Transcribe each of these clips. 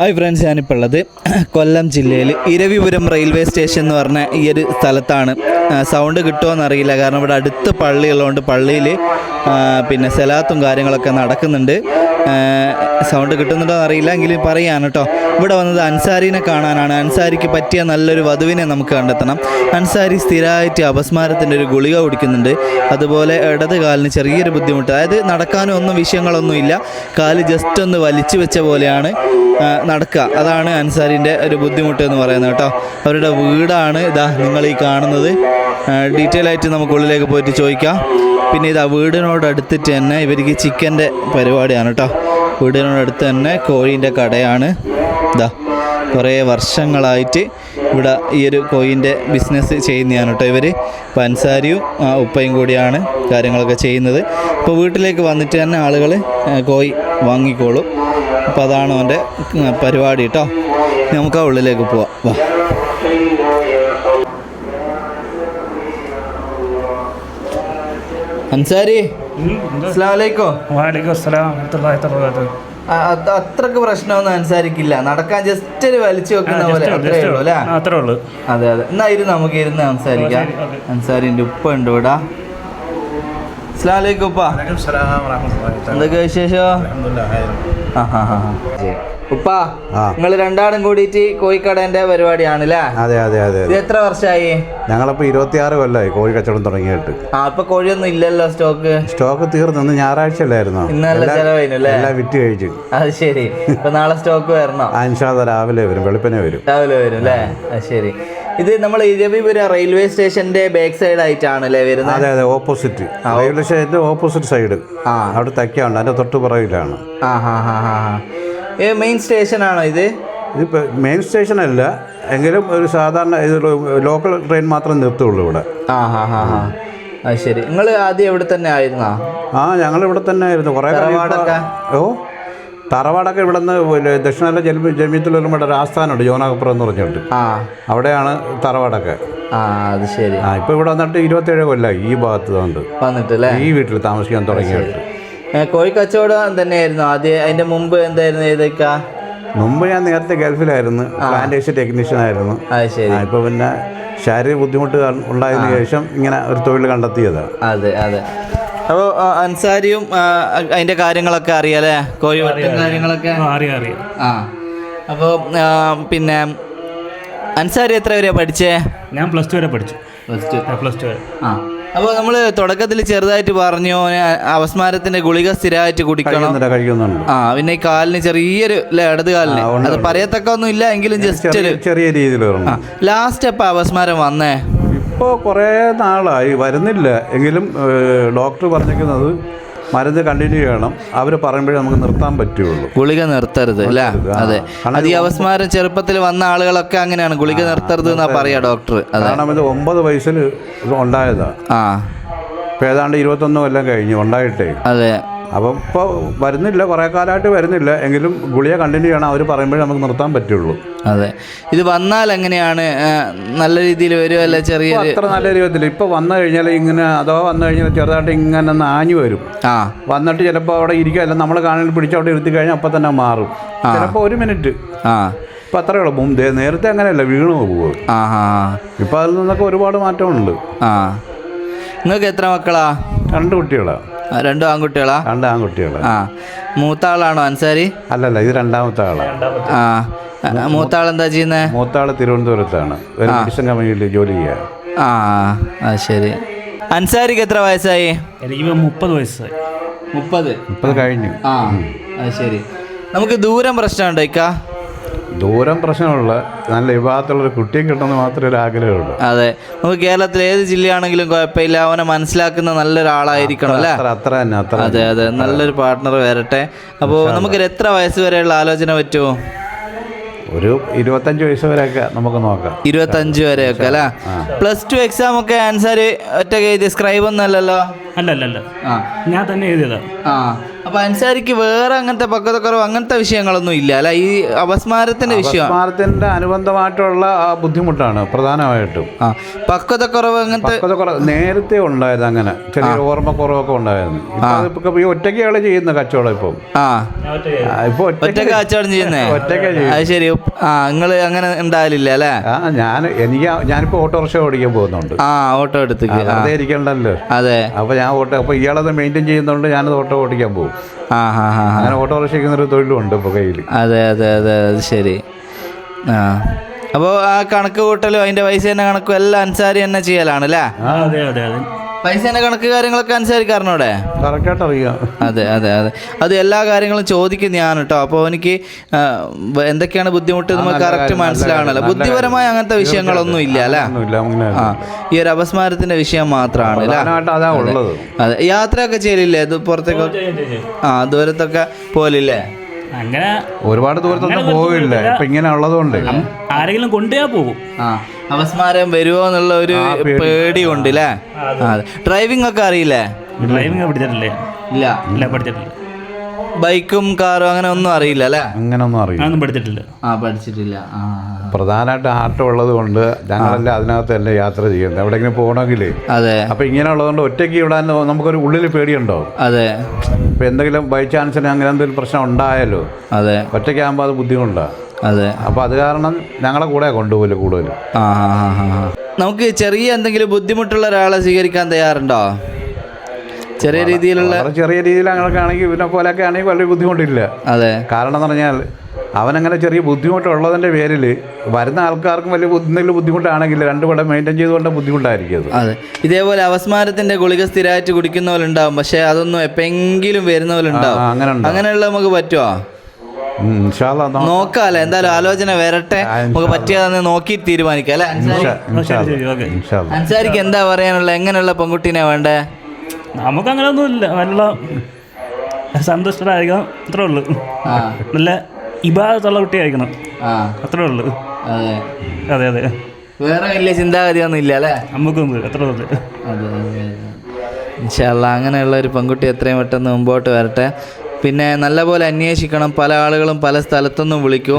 Hi friends ഞാനിപ്പോൾ ഉള്ളത് കൊല്ലം ജില്ലയിൽ ഇരവിപുരം റെയിൽവേ സ്റ്റേഷൻ എന്ന് പറഞ്ഞ ഈ ഒരു സ്ഥലത്താണ്. സൗണ്ട് കിട്ടുമോ അറിയില്ല കാരണം ഇവിടെ അടുത്ത് പള്ളി ഉള്ളതുകൊണ്ട് പള്ളിയിൽ പിന്നെ സെലാത്തും കാര്യങ്ങളൊക്കെ നടക്കുന്നുണ്ട്. സൗണ്ട് കിട്ടുന്നുണ്ടോ എന്നറിയില്ല എങ്കിലും പറയാണ് കേട്ടോ. ഇവിടെ വന്നത് അൻസാരിനെ കാണാനാണ്. അൻസാരിക്ക് പറ്റിയ നല്ലൊരു വധുവിനെ നമുക്ക് കണ്ടെത്തണം. അൻസാരി സ്ഥിരമായിട്ട് അപസ്മാരത്തിന്റെ ഒരു ഗുളിക കുടിക്കുന്നുണ്ട്. അതുപോലെ ഇടത് കാലിന് ചെറിയൊരു ബുദ്ധിമുട്ട്. അതായത് നടക്കാനും ഒന്നും വിഷയങ്ങളൊന്നുമില്ല കാൽ ജസ്റ്റ് ഒന്ന് വലിച്ചു വെച്ച പോലെയാണ് നടക്കുക. അതാണ് അൻസാരിന്റെ ഒരു ബുദ്ധിമുട്ട് എന്ന് പറയുന്നത് കേട്ടോ. അവരുടെ വീടാണ് ഇതാ നിങ്ങൾ ഈ കാണുന്നത്. ഡീറ്റെയിൽ ആയിട്ട് നമുക്ക് ഉള്ളിലേക്ക് പോയിട്ട് ചോദിക്കാം. പിന്നെ ഇതാ വീടിനോട് അടുത്തിട്ട് തന്നെ ഇവർക്ക് ചിക്കന്റെ പരിപാടിയാണ് കേട്ടോ. വീടിനോട് അടുത്ത് തന്നെ കോഴീന്റെ കടയാണ്. ഇതാ കുറേ വർഷങ്ങളായിട്ട് ഇവിടെ ഈ ഒരു കോയിന്റെ ബിസിനസ് ചെയ്യുന്നതാണ് കേട്ടോ ഇവർ പൻസാരിയും ഉപ്പയും കൂടിയാണ് കാര്യങ്ങളൊക്കെ ചെയ്യുന്നത്. ഇപ്പോൾ വീട്ടിലേക്ക് വന്നിട്ട് തന്നെ ആളുകൾ കോയി വാങ്ങിക്കോളും. അപ്പോൾ അതാണ് അവന്റെ പരിപാടി കേട്ടോ. നമുക്ക് ആ ഉള്ളിലേക്ക് പോവാം. വാ. അൻസാരി അത്രയ്ക്ക് പ്രശ്നമൊന്നും അനുസരിക്കില്ല. നടക്കാൻ ജസ്റ്റ് ഒരു വലിച്ചു വെക്കുന്ന പോലെ അത്രേ ഉള്ളൂ അല്ലേ? ആ, അത്രേ ഉള്ളൂ. അതെ അതെ. എന്നാ ഇരുന്ന് നമുക്ക് ഇരുന്ന് സംസാരിക്കാം. അൻസാരിന്റെ ഉപ്പ ഉണ്ട് ഇവിടെ. ഉപ്പ. എന്തൊക്കെ വിശേഷം? ആ, ഹാ ഹാ. ഉപ്പ നിങ്ങൾ നിങ്ങൾ രണ്ടാളും കൂടിയിട്ട് കോഴിക്കടന്റെ പരിപാടിയാണ് അതെ അതെ അതെ ഇത് എത്ര വർഷമായി ഞങ്ങളിപ്പോൾ ഇരുപത്തിയാറ് കൊല്ലമായി കോഴി കച്ചവടം തുടങ്ങിയിട്ട്. ആ അപ്പൊ കോഴിയൊന്നും ഇല്ലല്ലോ സ്റ്റോക്ക്? സ്റ്റോക്ക് തീർന്നു ഇന്ന് ഞായറാഴ്ച അല്ലായിരുന്നോ? എല്ലാം- അല്ലേ? എല്ലാം വിറ്റ് കഴിച്ചു. അത് ശരി. ഇപ്പൊ നാളെ സ്റ്റോക്ക് വരണോ? അനുഷാദ രാവിലെ വരും വെളുപ്പിനെ വരും. രാവിലെ വരും അല്ലേ? അത് ശരി. ഇത് നമ്മൾ ഇരവിപുര റെയിൽവേ സ്റ്റേഷന്റെ ബാക്ക് സൈഡ് ആയിട്ടാണ് അല്ലേ വരുന്നത് അതെ അതെ ഓപ്പോസിറ്റ്. റെയിൽവേ സ്റ്റേഷന്റെ ഓപ്പോസിറ്റ് സൈഡ്. ആ. അവിടെ തക്കിയാണ് അതിന്റെ തൊട്ട് പുറകിലാണ്. ആ ഹാ ഹാ ഹാ. മെയിൻ സ്റ്റേഷൻ ആണോ ഇത്? ഇതിപ്പോൾ മെയിൻ സ്റ്റേഷൻ അല്ല. എങ്കിലും ഒരു സാധാരണ ഇത് ലോക്കൽ ട്രെയിൻ മാത്രം നിർത്തുള്ളൂ ഇവിടെ. ആ ഹാ ഹാ ഹാ. അത് ശരി. നിങ്ങൾ ആദ്യം ഇവിടെ തന്നെ ആയിരുന്നോ? ആ ഞങ്ങൾ ഇവിടെ തന്നെ ആയിരുന്നു. കുറേ? ഓ തറവാടൊക്കെ ഇവിടെ നിന്ന് ദക്ഷിണേന്ത്യ ജന്മ ജന്മത്തിൽ വരുമ്പോൾ ഒരു ആസ്ഥാനമുണ്ട്. ജോനാകപ്പുറം എന്ന് പറഞ്ഞിട്ട് ആ. അവിടെയാണ് തറവാടൊക്കെ. ആ അത് ശരി. ആ ഇപ്പോൾ ഇവിടെ വന്നിട്ട് ഇരുപത്തേഴ് കൊല്ലമായി ഈ ഭാഗത്ത് വന്നിട്ട്. ഈ വീട്ടിൽ താമസിക്കാൻ തുടങ്ങിയിട്ട്. ഏ, കോഴി കച്ചവടം തന്നെയായിരുന്നു. ആദ്യം അതിന്റെ മുമ്പ് എന്തായിരുന്നു ഏതൊക്കെ മുമ്പ് ഞാൻ നേരത്തെ ഗൾഫിലായിരുന്നു. പ്ലാന്റേഷൻ ടെക്നീഷ്യൻ ആയിരുന്നു. ഇപ്പൊ പിന്നെ ശാരീരിക ബുദ്ധിമുട്ട് ഉണ്ടായതിന് ശേഷം ഇങ്ങനെ ഒരു തൊഴിൽ കണ്ടെത്തിയതാണ് അതെ അതെ. അപ്പോൾ അൻസാരിയും അതിന്റെ കാര്യങ്ങളൊക്കെ അറിയാലേ? കോഴി കാര്യങ്ങളൊക്കെ? ആ, അറിയാം അറിയാം. ആ. അപ്പോൾ പിന്നെ അൻസാരി എത്ര വരെയാ പഠിച്ചേ? ഞാൻ പ്ലസ് ടു വരെ പഠിച്ചു. Plus two. പ്ലസ് ടു വരെ. ആ. അപ്പോൾ നമ്മൾ തുടക്കത്തിൽ ചെറുതായിട്ട് പറഞ്ഞു ഓന് അവസ്മാരത്തിന്റെ ഗുളിക സ്ഥിരമായിട്ട് കുടിക്കണം. കഴിക്കുന്നുണ്ട് ആ പിന്നെ ഈ കാലിന് ചെറിയൊരു അല്ലേ ഇടത് കാലിന്. ആ, ഉണ്ട്, അത് പറയത്തക്ക ഒന്നും ഇല്ല എങ്കിലും ജസ്റ്റ് ഒരു ചെറിയ ചെറിയ രീതിയിൽ ലാസ്റ്റ് എപ്പോൾ അവസ്മാരം വന്നേ? ഇപ്പോ കുറേ നാളായി വരുന്നില്ല. എങ്കിലും ഡോക്ടർ പറഞ്ഞിരിക്കുന്നത് മരുന്ന് കണ്ടിന്യൂ ചെയ്യണം. അവർ പറയുമ്പോഴേ നമുക്ക് നിർത്താൻ പറ്റുള്ളൂ. ഗുളിക നിർത്തരുത് അല്ലേ? അതെ. അവസ്മാരം ചെറുപ്പത്തിൽ വന്ന ആളുകളൊക്കെ അങ്ങനെയാണ്. ഗുളിക നിർത്തരുത് എന്നാ പറയാ ഡോക്ടർ. കാരണം ഇത് ഒമ്പത് വയസ്സിൽ ഉണ്ടായതാ. ആ. ഇപ്പോൾ ഏതാണ്ട് ഇരുപത്തൊന്ന് കൊല്ലം കഴിഞ്ഞു ഉണ്ടായിട്ടേ. അതെ. അപ്പം ഇപ്പോൾ വരുന്നില്ല കുറേ കാലമായിട്ട് വരുന്നില്ല. എങ്കിലും ഗുളിയ കണ്ടിന്യൂ ചെയ്യണം അവർ പറയുമ്പോഴേ നമുക്ക് നിർത്താൻ പറ്റുള്ളൂ. അതെ. ഇത് വന്നാൽ എങ്ങനെയാണ് നല്ല രീതിയിൽ വരുമല്ല ചെറിയ അത്ര നല്ല രീതിയിൽ ഇപ്പോൾ വന്നു കഴിഞ്ഞാൽ ഇങ്ങനെ അഥവാ വന്നു കഴിഞ്ഞാൽ ചെറുതായിട്ട് ഇങ്ങനെ ഒന്ന് ആഞ്ഞു വരും. ആ. വന്നിട്ട് ചിലപ്പോൾ അവിടെ ഇരിക്കുകയല്ല നമ്മൾ കാണാൻ പിടിച്ച് അവിടെ ഇരുത്തി കഴിഞ്ഞാൽ അപ്പം തന്നെ മാറും. ചിലപ്പോൾ ഒരു മിനിറ്റ്. ആ. ഇപ്പം അത്ര ഉള്ളൂ. ദേ നേരത്തെ അങ്ങനെയല്ല വീണു പോകും ആ ഇപ്പം അതിൽ നിന്നൊക്കെ ഒരുപാട് മാറ്റമുണ്ട് ആ. നിങ്ങൾക്ക് എത്ര മക്കളാ? രണ്ട് കുട്ടികളാണ് രണ്ടും ആൺകുട്ടികളാ? രണ്ട് ആൺകുട്ടികളാണ് ആ മൂത്ത ആളാണോ അൻസാരി? അല്ലല്ല ഇത് രണ്ടാമത്തെ ആളാണ് ആ ആ, മൂത്ത ആൾ എന്താ ചെയ്യുന്നത് മൂത്ത ആൾ തിരുവനന്തപുരത്താണ്. ഒരു മെഡിസിൻ കമ്പനിയിൽ ജോലി ചെയ്യാ. ആ അത് ശരി. അൻസാരിക്ക് എത്ര വയസ്സായി? എനിക്ക് മുപ്പത് വയസ്സായി. മുപ്പത്. മുപ്പത് കഴിഞ്ഞു. ആ അത് ശരി. നമുക്ക് ദൂരം പ്രശ്നമുണ്ടോ ഇക്ക? ദൂരം പ്രശ്നമുള്ള നല്ല വിഭാഗത്തിലുള്ള കുട്ടിയെ കിട്ടണമെന്ന് മാത്രമേ ഒരു ആഗ്രഹമുള്ളൂ. അതെ. നമുക്ക് കേരളത്തിൽ ഏത് ജില്ലയാണെങ്കിലും കുഴപ്പമില്ല. അവനെ മനസ്സിലാക്കുന്ന നല്ലൊരാളായിരിക്കണം അല്ലേ? അത്ര അത്ര തന്നെ അത്ര അതെ അതെ. നല്ലൊരു പാർട്ട്ണർ വരട്ടെ. അപ്പോൾ നമുക്കൊരു എത്ര വയസ്സ് വരെയുള്ള ആലോചന പറ്റുമോ ഒരു ഇരുപത്തഞ്ച് വയസ്സ് വരെയൊക്കെ നമുക്ക് നോക്കാം. ഇരുപത്തഞ്ച് വരെയൊക്കെ അല്ലേ? പ്ലസ് ടു എക്സാം ഒക്കെ ആൻസർ ഒറ്റ എഴുതി സ്ക്രൈബ് ഒന്നും അല്ലല്ലോ? അല്ല അല്ല അല്ല ഞാൻ തന്നെ എഴുതിയതാ. ആ. അപ്പൊ അൻസാരിക്ക് വേറെ അങ്ങനത്തെ പക്വതക്കുറവ് അങ്ങനത്തെ വിഷയങ്ങളൊന്നും ഇല്ല അല്ല? ഈ അപസ്മാരത്തിന്റെ വിഷയം. അപസ്മാരത്തിന്റെ അനുബന്ധമായിട്ടുള്ള ആ ബുദ്ധിമുട്ടാണ് പ്രധാനമായിട്ടും. ആ പക്വതക്കുറവ് അങ്ങനത്തെ നേരത്തെ ഉണ്ടായത് അങ്ങനെ ചെറിയ ഓർമ്മക്കുറവൊക്കെ ഉണ്ടായിരുന്നു. ഇപ്പൊ ഈ ഒറ്റയ്ക്കാണ് ചെയ്യുന്ന കച്ചവടം ഇപ്പം. ആ. ഇപ്പൊ ഒറ്റ ഒറ്റയ്ക്ക് കച്ചവടം ചെയ്യുന്നേ? ഒറ്റയ്ക്കാ അത് ശരി. ആ നിങ്ങൾ അങ്ങനെ ഉണ്ടാവില്ല അല്ലേ? ഞാൻ എനിക്ക് ഞാനിപ്പോ ഓട്ടോറിക്ഷ ഓടിക്കാൻ പോകുന്നുണ്ട്. ആ ഓട്ടോ എടുത്തേക്ക്. അതെ ഇരിക്കണ്ടല്ലോ. അതെ. അപ്പൊ ഞാൻ ഓട്ടോ അപ്പൊ ഇയാളത് മെയിന്റെയിൻ ചെയ്യുന്നതുകൊണ്ട് ഞാനത് ഓട്ടോ ഓടിക്കാൻ പോകും. അങ്ങനെ ഓട്ടോറിക്ഷ ഒരു തൊഴിലും ഉണ്ട് ഇപ്പൊ കയ്യിൽ അതെ അതെ അതെ അത് ശരി. ആ. അപ്പോൾ ആ കണക്ക് കൂട്ടലും അതിന്റെ പൈസ തന്നെ കണക്കും എല്ലാം അൻസാരി തന്നെ ചെയ്യലാണ് അല്ലേ? അതെ അതെ അതെ. പൈസേന്റെ കണക്ക് കാര്യങ്ങളൊക്കെ അനുസരിക്കാറുണ്ടോടെ കറക്റ്റായിട്ട് അറിയാം അതെ അതെ അതെ. അത് എല്ലാ കാര്യങ്ങളും ചോദിക്കും ഞാൻ കേട്ടോ അപ്പോൾ എനിക്ക് എന്തൊക്കെയാണ് ബുദ്ധിമുട്ട് നമുക്ക് കറക്റ്റ് മനസ്സിലാവണല്ലോ. ബുദ്ധിപരമായ അങ്ങനത്തെ വിഷയങ്ങളൊന്നും ഇല്ല അല്ലേ? ഒന്നുമില്ല അങ്ങനെ ആ ഈ ഒരു അപസ്മാരത്തിന്റെ വിഷയം മാത്രമാണ് അതാ ഉള്ളത്. അതെ. യാത്രയൊക്കെ ചെയ്യലില്ലേ? ഇത് പുറത്തേക്ക് ആ ദൂരത്തൊക്കെ പോലില്ലേ അങ്ങനെ ഒരുപാട് ദൂരത്തൊന്നും പോവില്ല. ഇപ്പൊ ഇങ്ങനെ ഉള്ളതുകൊണ്ട്. ആരെങ്കിലും കൊണ്ടുപോയാ പോകും ആ. അപസ്മാരം വരുമോ എന്നുള്ള ഒരു പേടി. ഉണ്ട് അല്ലേ ഡ്രൈവിംഗ് ഒക്കെ അറിയില്ലേ? ഡ്രൈവിംഗ് പഠിച്ചിട്ടില്ലേ? ഇല്ല. ഇല്ല പഠിച്ചിട്ടില്ല. ബൈക്കും കാറും അങ്ങനെ ഒന്നും അറിയില്ല അല്ലെ? അങ്ങനെ ഒന്നും അറിയില്ല. ഞാനൊന്നും പഠിച്ചിട്ടില്ല. ആ പഠിച്ചിട്ടില്ല. ആ പ്രധാനമായിട്ട് ആട്ടം ഉള്ളത് കൊണ്ട് ഞങ്ങളെല്ലാം അതിനകത്തല്ലേ യാത്ര ചെയ്യുന്നത്. എവിടെയെങ്കിലും പോകണമെങ്കിലേ. അതെ. അപ്പൊ ഇങ്ങനെ ഉള്ളതുകൊണ്ട് ഒറ്റയ്ക്ക് വിടാൻ നമുക്കൊരു ഉള്ളിൽ പേടിയുണ്ടോ അതെ. ഇപ്പൊ എന്തെങ്കിലും ബൈ ചാൻസിന് അങ്ങനെ എന്തെങ്കിലും പ്രശ്നം ഉണ്ടായാലോ അതെ. ഒറ്റയ്ക്കാകുമ്പോൾ അത് ബുദ്ധിമുട്ടാണ് അതെ. അപ്പൊ അത് കാരണം ഞങ്ങളെ കൂടെ കൊണ്ടുപോകില്ല കൂടുതലും. ആ ആ, ആ, ആ, ആ. നമുക്ക് ചെറിയ എന്തെങ്കിലും ബുദ്ധിമുട്ടുള്ള ഒരാളെ സ്വീകരിക്കാൻ തയ്യാറുണ്ടോ? ചെറിയ രീതിയിലുള്ള ചെറിയ രീതിയിൽ അങ്ങനെയൊക്കെ ആണെങ്കിൽ ഇവനെ പോലെയൊക്കെ ആണെങ്കിൽ വലിയ ബുദ്ധിമുട്ടില്ല. അതെ. കാരണം എന്ന് പറഞ്ഞാൽ അവനങ്ങനെ ചെറിയ ബുദ്ധിമുട്ടുള്ളതിന്റെ പേരിൽ വരുന്ന ആൾക്കാർക്കും വലിയ ബുദ്ധി- എന്തെങ്കിലും ബുദ്ധിമുട്ടാണെങ്കിൽ രണ്ടു പടം മെയിന്റെയിൻ ചെയ്തുകൊണ്ട് ബുദ്ധിമുട്ടായിരിക്കും അത്. അതെ. ഇതേപോലെ അവസ്മാരത്തിന്റെ ഗുളിക സ്ഥിരമായിട്ട് കുടിക്കുന്നവരുണ്ടാവും പക്ഷേ പക്ഷെ അതൊന്നും എപ്പെങ്കിലും വരുന്ന പോലെ ഉണ്ടാവും ആ, അങ്ങനെ അങ്ങനെയുള്ള നമുക്ക് പറ്റുമോ ഇൻഷാ അല്ലാ, നോ- നോക്കാല്ലേ എന്തായാലും ആലോചന വരട്ടെ. നമുക്ക് പറ്റിയതെന്ന് നോക്കി തീരുമാനിക്കാം അല്ലെ? ഇൻഷാ- ഇൻഷാ ഓക്കേ. ഇൻഷാ അല്ലാ. അൻസാരിക്ക് എന്താ പറയാനുള്ള എങ്ങനെയുള്ള പെൺകുട്ടീനെ വേണ്ടേ? നമുക്ക് അങ്ങനെ ഒന്നുമില്ല നല്ല സന്തുഷ്ടരായിരിക്കണം. അത്രേ ഉള്ളൂ. ആ. നല്ല ഇബാദത്തുള്ള കുട്ടിയായിരിക്കണം. അത്രേ ഉള്ളൂ. അതെ. അതെ വേറെ വലിയ ചിന്താഗതി ഒന്നും ഇല്ല അല്ലേ? നമുക്കൊന്നും അത്രേ ഉള്ളൂ. അതെ അതെ അതെ. ഇൻഷാല്ല അങ്ങനെയുള്ള ഒരു പെൺകുട്ടി എത്രയും പെട്ടെന്ന് മുമ്പോട്ട് വരട്ടെ. പിന്നെ നല്ലപോലെ അന്വേഷിക്കണം പല ആളുകളും പല സ്ഥലത്തൊന്നും വിളിക്കും.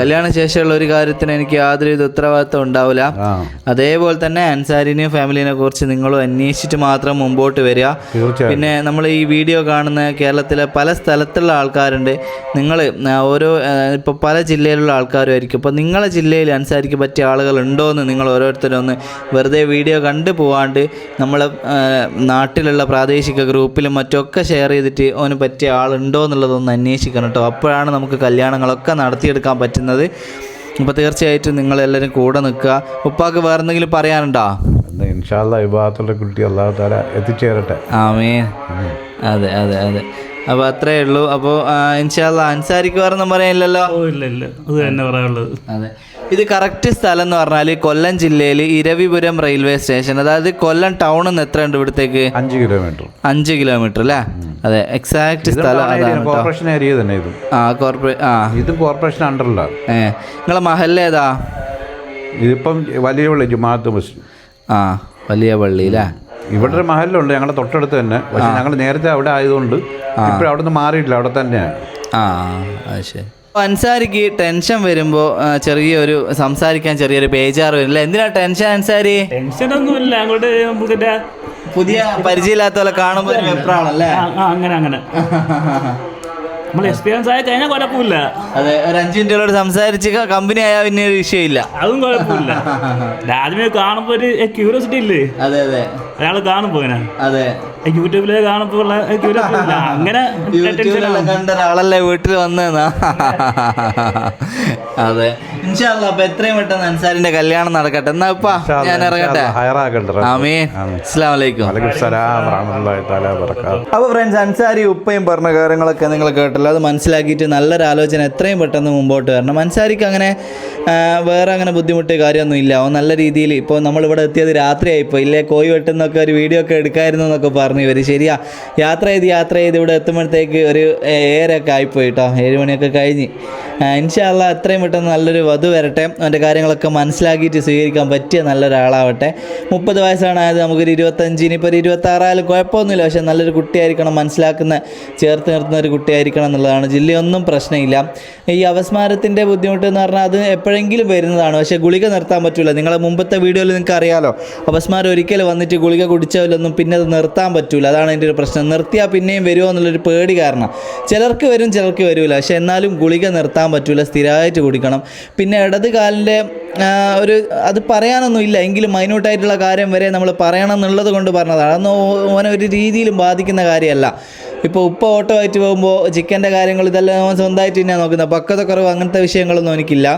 കല്യാണ ശേഷമുള്ള ഒരു കാര്യത്തിന് എനിക്ക് യാതൊരു വിധ ഉത്തരവാദിത്വം ഉണ്ടാവില്ല. അതേപോലെ തന്നെ അൻസാരിനെയും ഫാമിലിനെ കുറിച്ച് നിങ്ങളും അന്വേഷിച്ചിട്ട് മാത്രം മുമ്പോട്ട് വരിക. പിന്നെ നമ്മൾ ഈ വീഡിയോ കാണുന്ന കേരളത്തിലെ പല സ്ഥലത്തുള്ള ആൾക്കാരുണ്ട്. നിങ്ങൾ ഓരോ ഇപ്പോൾ പല ജില്ലയിലുള്ള ആൾക്കാരും ആൾക്കാരുമായിരിക്കും. അപ്പോൾ നിങ്ങളെ ജില്ലയിൽ അൻസാരിക്ക് പറ്റിയ ആളുകൾ ഉണ്ടോ എന്ന് നിങ്ങൾ ഓരോരുത്തരും ഒന്ന് വെറുതെ വീഡിയോ കണ്ടു പോവാണ്ട് നമ്മളെ നാട്ടിലുള്ള പ്രാദേശിക ഗ്രൂപ്പിലും മറ്റൊക്കെ ഷെയർ ചെയ്തിട്ട് അവന് പറ്റിയ ആളുണ്ടോ എന്നുള്ളതൊന്ന് അന്വേഷിക്കണം കേട്ടോ. അപ്പോഴാണ് നമുക്ക് കല്യാണങ്ങളൊക്കെ നടത്തിയെടുക്കാൻ പറ്റുന്നത്. അപ്പോൾ തീർച്ചയായിട്ടും നിങ്ങളെല്ലാവരും കൂടെ നിൽക്കുക. ഉപ്പാക്ക് വേറെ എന്തെങ്കിലും പറയാനുണ്ടോ ഇൻഷാല്ല കുട്ടി അള്ളാഹു താല എത്തിച്ചേരട്ടെ. ആമീൻ. അതെ അതെ അതെ. അപ്പോൾ അത്രേ ഉള്ളൂ. അപ്പോൾ ഇൻഷാല്ല അൻസാരിക്ക് വേറൊന്നും പറയാനില്ലല്ലോ? ഓ ഇല്ല ഇല്ല. അത് തന്നെ പറയാനുള്ളത്. അതെ. ഇത് കറക്റ്റ് സ്ഥലം എന്ന് പറഞ്ഞാൽ കൊല്ലം ജില്ലയിൽ ഇരവിപുരം റെയിൽവേ സ്റ്റേഷൻ അതായത് കൊല്ലം ടൗണിൽ നിന്ന് എത്ര ഉണ്ട് ഇവിടത്തേക്ക്? അഞ്ച് കിലോമീറ്റർ. അഞ്ച് കിലോമീറ്റർ അല്ലേ? അതെ എക്സാക്ട് സ്ഥലം അതാണ് കോർപ്പറേഷൻ ഏരിയ തന്നെ ഇത്. ആ കോർപ്പറേഷൻ ആ. ഇത് കോർപ്പറേഷൻ അണ്ടറിലാണ് ഏ നിങ്ങളെ മഹല്ല ഏതാ? ഇതിപ്പം വലിയ പള്ളി ജുമാഅത്ത് മുസ്ലിം ആ വലിയ പള്ളി അല്ലേ ഇവിടെ ഒരു മഹലുണ്ട് ഞങ്ങളുടെ തൊട്ടടുത്ത് തന്നെ. പക്ഷെ ഞങ്ങൾ നേരത്തെ അവിടെ ആയതുകൊണ്ട് ഇപ്പോഴും അവിടെ നിന്ന് മാറിയിട്ടില്ല അവിടെ തന്നെയാണ് ആ ശരി. അൻസാരിക്ക് ടെൻഷൻ വരുമ്പോ ചെറിയൊരു സംസാരിക്കാൻ ചെറിയൊരു ബേജാറ് വരില്ല? എന്തിനാ ടെൻഷൻ അൻസാരി? ടെൻഷനൊന്നുമില്ല അങ്ങോട്ട് നമുക്ക് ഇതിന്റെ- പുതിയ പരിചയമില്ലാത്ത പോലെ കാണുമ്പോൾ ഒരു വെപ്രാണല്ലേ അങ്ങനെ അങ്ങനെ. നമ്മൾ എക്സ്പീരിയൻസ് ആയി കഴിഞ്ഞാൽ കുഴപ്പമില്ല. അതെ ഒരു അഞ്ചു മിനിറ്റോട് സംസാരിച്ച് കമ്പനി ആയാൽ പിന്നെ ഒരു വിഷയമില്ല അതും കുഴപ്പമില്ല. ആദ്യമേ കാണുമ്പോൾ ഒരു ക്യൂരിയോസിറ്റി ഇല്ലേ? അതെ അതെ. അയാൾ കാണുമ്പോൾ അതെ. യൂട്യൂബിൽ കാണുമ്പോൾ അങ്ങനെ കണ്ട ഒരാളല്ലേ വീട്ടിൽ വന്നതെന്നാ അതെ. ഇൻഷാല്ല അപ്പൊ എത്രയും പെട്ടെന്ന് അൻസാരിന്റെ കല്യാണം നടക്കട്ടെ. എന്നാ ഇപ്പാ ഞാൻ ഇറങ്ങട്ടെ. ആമീൻ. അസ്സലാമു അലൈക്കും. വലൈക്കും സലാം റഹ്മത്തുള്ളാഹി തആല വബറകാതുഹു. അപ്പോൾ ഫ്രണ്ട്സ് അൻസാരി ഉപ്പയും പറഞ്ഞ കാര്യങ്ങളൊക്കെ നിങ്ങൾ കേട്ടല്ലോ. അത് മനസ്സിലാക്കിയിട്ട് നല്ലൊരു ആലോചന എത്രയും പെട്ടെന്ന് മുമ്പോട്ട് വരണം. അൻസാരിക്ക് അങ്ങനെ വേറെ അങ്ങനെ ബുദ്ധിമുട്ട് കാര്യമൊന്നും ഇല്ല. അവൻ നല്ല രീതിയിൽ ഇപ്പോൾ നമ്മളിവിടെ എത്തിയത് രാത്രിയായിപ്പോൾ ഇല്ലേ കോഴി വെട്ടുന്നൊക്കെ ഒരു വീഡിയോ ഒക്കെ എടുക്കായിരുന്നു എന്നൊക്കെ പറഞ്ഞു ഇവർ ശരിയാ. യാത്ര ചെയ്ത് യാത്ര ചെയ്ത് ഇവിടെ എത്തുമ്പോഴത്തേക്ക് ഒരു ഏഴരൊക്കെ ആയിപ്പോയി കേട്ടോ ഏഴ് മണിയൊക്കെ കഴിഞ്ഞ്. ഇൻഷാല്ല എത്രയും പെട്ടെന്ന് നല്ലൊരു വധു വരട്ടെ. അവന്റെ കാര്യങ്ങളൊക്കെ മനസ്സിലാക്കിയിട്ട് സ്വീകരിക്കാൻ പറ്റിയ നല്ലൊരാളാവട്ടെ. മുപ്പത് വയസ്സാണ് ആയത് നമുക്കൊരു ഇരുപത്തഞ്ച് ഇനിയിപ്പോൾ ഒരു ഇരുപത്താറായാലും കുഴപ്പമൊന്നുമില്ല. പക്ഷേ നല്ലൊരു കുട്ടിയായിരിക്കണം മനസ്സിലാക്കുന്ന ചേർത്ത് നിർത്തുന്ന ഒരു കുട്ടിയായിരിക്കണം എന്നുള്ളതാണ്. ജില്ലയൊന്നും പ്രശ്നമില്ല. ഈ അവസ്മാരത്തിന്റെ ബുദ്ധിമുട്ട് എന്ന് പറഞ്ഞാൽ അത് എപ്പോഴെങ്കിലും വരുന്നതാണ്. പക്ഷേ ഗുളിക നിർത്താൻ പറ്റില്ല നിങ്ങളെ മുമ്പത്തെ വീഡിയോയിൽ നിങ്ങൾക്ക് അറിയാലോ. അപസ്മാരം ഒരിക്കൽ വന്നിട്ട് ഗുളിക കുടിച്ചവരൊന്നും പിന്നെ അത് നിർത്താൻ പറ്റില്ല അതാണ് എന്റെ ഒരു പ്രശ്നം. നിർത്തിയാൽ പിന്നെയും വരുമോ എന്നുള്ളൊരു പേടി കാരണം. ചിലർക്ക് വരും ചിലർക്ക് വരില്ല പക്ഷേ എന്നാലും ഗുളിക നിർത്താൻ പറ്റില്ല സ്ഥിരമായിട്ട് കുടിക്കണം. പിന്നെ ഇടത് കാലിന്റെ ഒരു അത് പറയാനൊന്നുമില്ല എങ്കിലും മൈന്യൂട്ടായിട്ടുള്ള കാര്യം വരെ നമ്മൾ പറയണം എന്നുള്ളത് കൊണ്ട് പറഞ്ഞതാണ്. അതൊന്നും ഓനെ ഒരു രീതിയിലും ബാധിക്കുന്ന കാര്യമല്ല. ഇപ്പോൾ ഉപ്പ ഓട്ടോ ആയിട്ട് പോകുമ്പോൾ ചിക്കന്റെ കാര്യങ്ങൾ ഇതെല്ലാം സ്വന്തമായിട്ട് തന്നെയാണ് നോക്കുന്നത്. പക്വതക്കുറവ് അങ്ങനത്തെ വിഷയങ്ങളൊന്നും എനിക്കില്ല.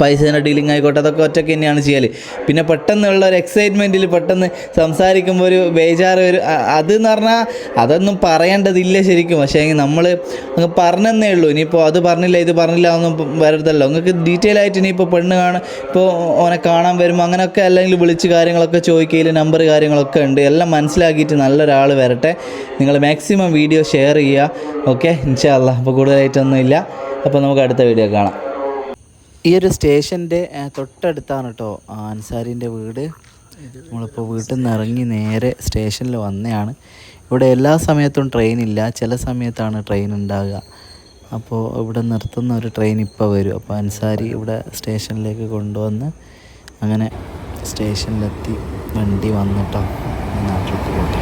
പൈസേന്റെ ഡീലിംഗ് ആയിക്കോട്ടെ അതൊക്കെ ഒറ്റയ്ക്ക് തന്നെയാണ് ചെയ്യൽ പിന്നെ പെട്ടെന്നുള്ള ഒരു എക്സൈറ്റ്മെന്റിൽ പെട്ടെന്ന് സംസാരിക്കുമ്പോൾ ഒരു ബേജാറ് ഒരു അതെന്ന് പറഞ്ഞാൽ അതൊന്നും പറയേണ്ടതില്ല ശരിക്കും. പക്ഷേ നമ്മൾ അങ്ങ് പറഞ്ഞെന്നേ ഉള്ളൂ. ഇനിയിപ്പോൾ അത് പറഞ്ഞില്ല ഇത് പറഞ്ഞില്ല ഒന്നും വരരുതല്ലോ. നിങ്ങൾക്ക് ഡീറ്റെയിൽ ആയിട്ട് ഇനിയിപ്പോൾ പെണ്ണ് കാണാൻ ഇപ്പോൾ ഓനെ കാണാൻ വരുമ്പോൾ അങ്ങനെയൊക്കെ അല്ലെങ്കിൽ വിളിച്ച് കാര്യങ്ങളൊക്കെ ചോദിക്കയിൽ നമ്പർ കാര്യങ്ങളൊക്കെ ഉണ്ട്. എല്ലാം മനസ്സിലാക്കിയിട്ട് നല്ലൊരാൾ വരട്ടെ. നിങ്ങൾ മാക്സിമം വീഡിയോ ഷെയർ ചെയ്യുക. ഓക്കെ ഇൻഷാല്ല അപ്പോൾ കൂടുതലായിട്ടൊന്നുമില്ല. അപ്പോൾ നമുക്ക് അടുത്ത വീഡിയോ കാണാം. ഈ ഒരു സ്റ്റേഷന്റെ തൊട്ടടുത്താണ് കേട്ടോ അൻസാരിന്റെ വീട്. നമ്മളിപ്പോൾ വീട്ടിൽ നിന്ന് ഇറങ്ങി നേരെ സ്റ്റേഷനിൽ വന്നതാണ് ഇവിടെ എല്ലാ സമയത്തും ട്രെയിൻ ഇല്ല ചില സമയത്താണ് ട്രെയിൻ ഉണ്ടാകുക അപ്പോൾ ഇവിടെ നിർത്തുന്ന ഒരു ട്രെയിൻ ഇപ്പോൾ വരും. അപ്പോൾ അൻസാരി ഇവിടെ സ്റ്റേഷനിലേക്ക് കൊണ്ടുവന്ന് അങ്ങനെ സ്റ്റേഷനിലെത്തി വണ്ടി വന്നിട്ടോ നാട്ടിലേക്ക് പോട്ടെ.